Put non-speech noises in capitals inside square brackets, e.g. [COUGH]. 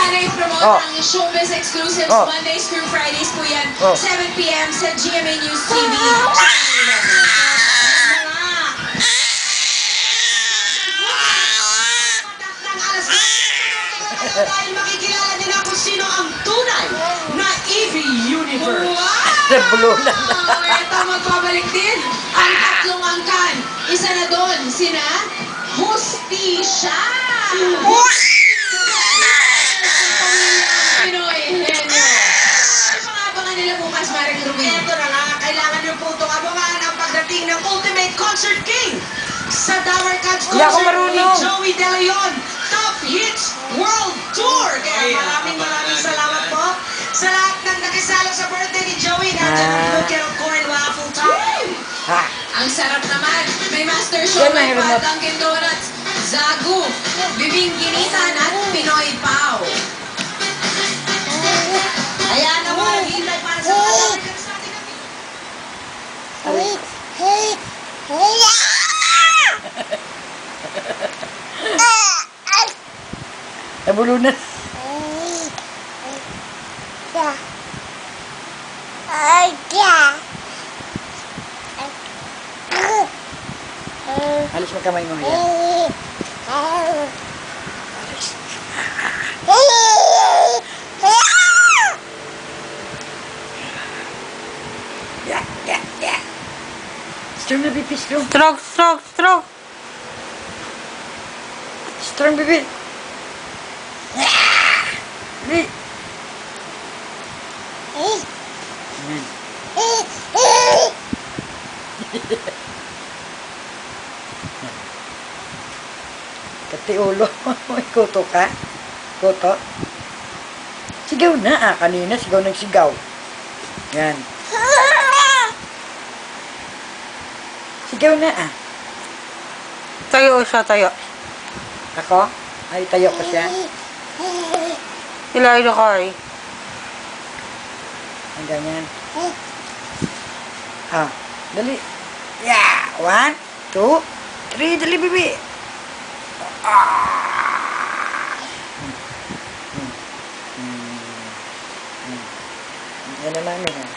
i-promote Oh. ang Showbiz Exclusives Oh. Mondays through Fridays po yan. Oh. 7pm sa GMA News TV. ng alas dahil makikilala nila kung sino ang tunay na Evie Universe. Wow! [LAUGHS] Ito magbabalik din ang tatlong angkan. Isa na doon, sina Hustisya. Pinoy, Concert King sa Dower Cats ako Concert ni. Joey De Leon Top Hits World Tour. Kaya maraming maraming salamat po sa lahat ng nakisala sa birthday ni Joey. Nandiyan ang Ah. Blue Carrot Corn Waffle Time. Ha? Ang sarap naman. May master show, Yan, may pa Dunkin' Donuts, Zagu, Bibing Ginitan at Pinoy Pao. Ayan ang mga naghihintay para sa mga Dower Cats natin na [LAUGHS] Nabulunan. Alis mo kamay mo. Yan. Yeah, yeah, yeah. Strong na bibi, strong. Stroke, stroke, stroke. Strong bibi. Bibi. Yan. Kati ulo. [LAUGHS] May kuto ka? Kuto? Sigaw na ah. Kanina sigaw ng sigaw. Yan. Sigaw na ah. Tayo siya, tayo. Ako? Ay, tayo ko siya. Ilay na kay. Ang ganyan. Ah, dali. Yeah! One, two, three, dali, bibi. Ah! Hmm. Hmm. Hmm. Hmm. Yan na namin, ah.